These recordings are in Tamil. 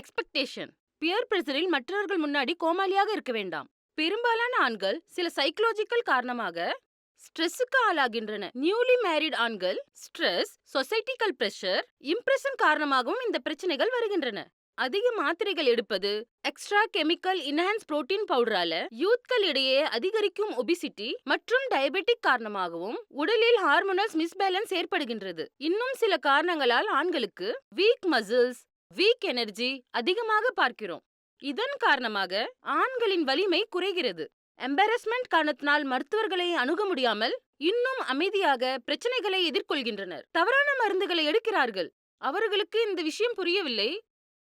எக்ஸ்பெக்டேஷன் பியர் பிரஷரில் மற்றவர்கள் முன்னாடி கோமாளியாக இருக்க வேண்டாம். பெரும்பாலான ஆண்கள் சில சைக்கலாஜிக்கல் காரணமாக ஸ்ட்ரெஸ்ஸுக்கு ஆளாகின்றன. நியூலி மேரிட் ஆண்கள் ஸ்ட்ரெஸ் சொசைட்டிக்கல் பிரஷர் இம்ப்ரெஷன் காரணமாகவும் இந்த பிரச்சனைகள் வருகின்றன. அதிக மாத்திரைகள் எடுப்பது எக்ஸ்ட்ரா கெமிக்கல் இன்ஹான்ஸ் புரோட்டீன் பவுடரால யூத்கள் இடையே அதிகரிக்கும் ஒபிசிட்டி மற்றும் டயபெட்டிக் காரணமாகவும் உடலில் ஹார்மோனல்ஸ் மிஸ்பேலன்ஸ் ஏற்படுகின்றது. இன்னும் சில காரணங்களால் ஆண்களுக்கு வீக் மசில்ஸ் வீக் எனர்ஜி அதிகமாக பார்க்கிறோம். இதன் காரணமாக ஆண்களின் வலிமை குறைகிறது. எம்பரஸ்மெண்ட் காரணத்தினால் மருத்துவர்களை அணுக முடியாமல் இன்னும் அமைதியாக பிரச்சனைகளை எதிர்கொள்கின்றனர். தவறான மருந்துகளை எடுக்கிறார்கள். அவர்களுக்கு இந்த விஷயம் புரியவில்லை.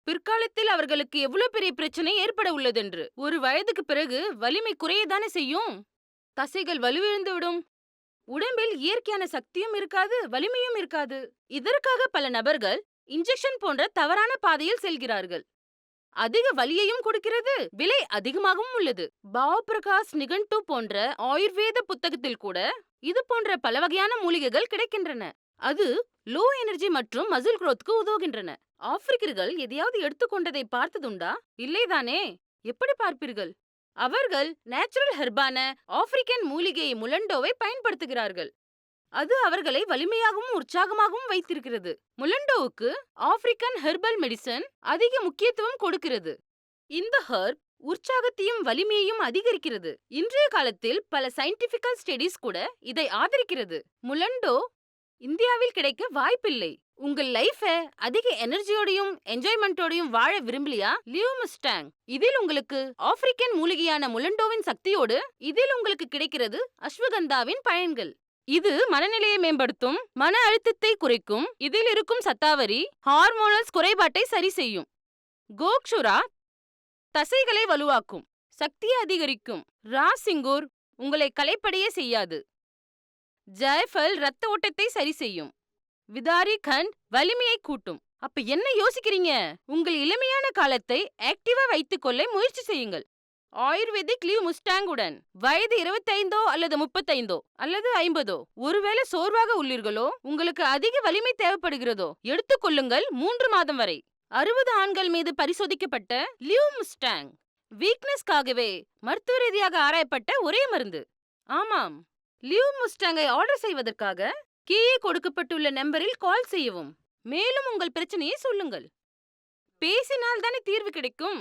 பிற்காலத்தில் அவர்களுக்கு எவ்வளவு பெரிய பிரச்சனை ஏற்பட உள்ளதென்று. ஒரு வயதுக்கு பிறகு வலிமை குறையதானே செய்யும்? தசைகள் வலுவிழந்து விடும். உடம்பில் இயற்கையான சக்தியும் இருக்காது வலிமையும் இருக்காது. இதற்காக பல நபர்கள் இன்ஜெக்ஷன் போன்ற தவறான பாதையில் செல்கிறார்கள். அதிக வலியையும் கொடுக்கிறது விலை அதிகமாகவும் உள்ளது. பாவ் பிரகாஷ் நிகண்டு போன்ற ஆயுர்வேத புத்தகத்தில் கூட இது போன்ற பல வகையான மூலிகைகள் கிடைக்கின்றன. அது லோ எனர்ஜி மற்றும் மசில் குரோத்துக்கு உதவுகின்றன. ஆப்பிரிக்கர்கள் எதையாவது எடுத்துக்கொண்டதை பார்த்ததுண்டா? இல்லைதானே எப்படி பார்ப்பீர்கள்? அவர்கள் நேச்சுரல் ஹெர்பான ஆப்பிரிக்கன் மூலிகை முலண்டோவை பயன்படுத்துகிறார்கள். அது அவர்களை வலிமையாகவும் உற்சாகமாகவும் வைத்திருக்கிறது. முலண்டோவுக்கு ஆப்பிரிக்கன் ஹெர்பல் மெடிசன் அதிக முக்கியத்துவம் கொடுக்கிறது. இந்த ஹெர்ப் உற்சாகத்தையும் வலிமையையும் அதிகரிக்கிறது. இன்றைய காலத்தில் பல சயின்டிபிக்கல் ஸ்டடிஸ் கூட இதை ஆதரிக்கிறது. முலண்டோ இந்தியாவில் கிடைக்க வாய்ப்பில்லை. உங்கள் லைஃப அதிக எனர்ஜியோடையும் என்ஜாய்மெண்டோடையும் வாழ விரும்பலையா? லியோ முஸ்டாங் இதில் உங்களுக்கு ஆப்பிரிக்கன் மூலிகையான முலண்டோவின் சக்தியோடு இதில் உங்களுக்கு கிடைக்கிறது அஸ்வகந்தாவின் பயன்கள். இது மனநிலையை மேம்படுத்தும் மன அழுத்தத்தை குறைக்கும் இதில் இருக்கும் சத்தாவரி ஹார்மோனல்ஸ் குறைபாட்டை சரி செய்யும். கோக்ஷுரா தசைகளை வலுவாக்கும் சக்தியை அதிகரிக்கும். ராசிங்கூர் உங்களை களைப்படைய செய்யாது. ஜயஃபல் ரத்த ஓட்டத்தை சரி செய்யும். விதாரி கண்ட் வலிமையை கூட்டும். அப்ப என்ன யோசிக்கிறீங்க? உங்கள் இளமையான காலத்தை ஆக்டிவா வைத்துக்கொள்ள முயற்சி செய்யுங்கள். ஆயுர்வேதிக் லீவ் முஸ்டாங்குடன். வயது இருபத்தைந்தோ அல்லது முப்பத்தைந்தோ அல்லது ஐம்பதோ ஒருவேளை சோர்வாக உள்ளீர்களோ உங்களுக்கு அதிக வலிமை தேவைப்படுகிறதோ எடுத்துக்கொள்ளுங்கள் மூன்று மாதம் வரை. அறுபது ஆண்கள் மீது பரிசோதிக்கப்பட்ட லியூ முஸ்டாங். வீக்னஸ்க்காகவே மருத்துவ ரீதியாக ஆராயப்பட்ட ஒரே மருந்து. ஆமாம் லியூ முஸ்டாங்கை ஆர்டர் செய்வதற்காக கீழே கொடுக்கப்பட்டுள்ள நம்பரில் கால் செய்யவும். மேலும் உங்கள் பிரச்சனையை சொல்லுங்கள். பேசினால் தானே தீர்வு கிடைக்கும்.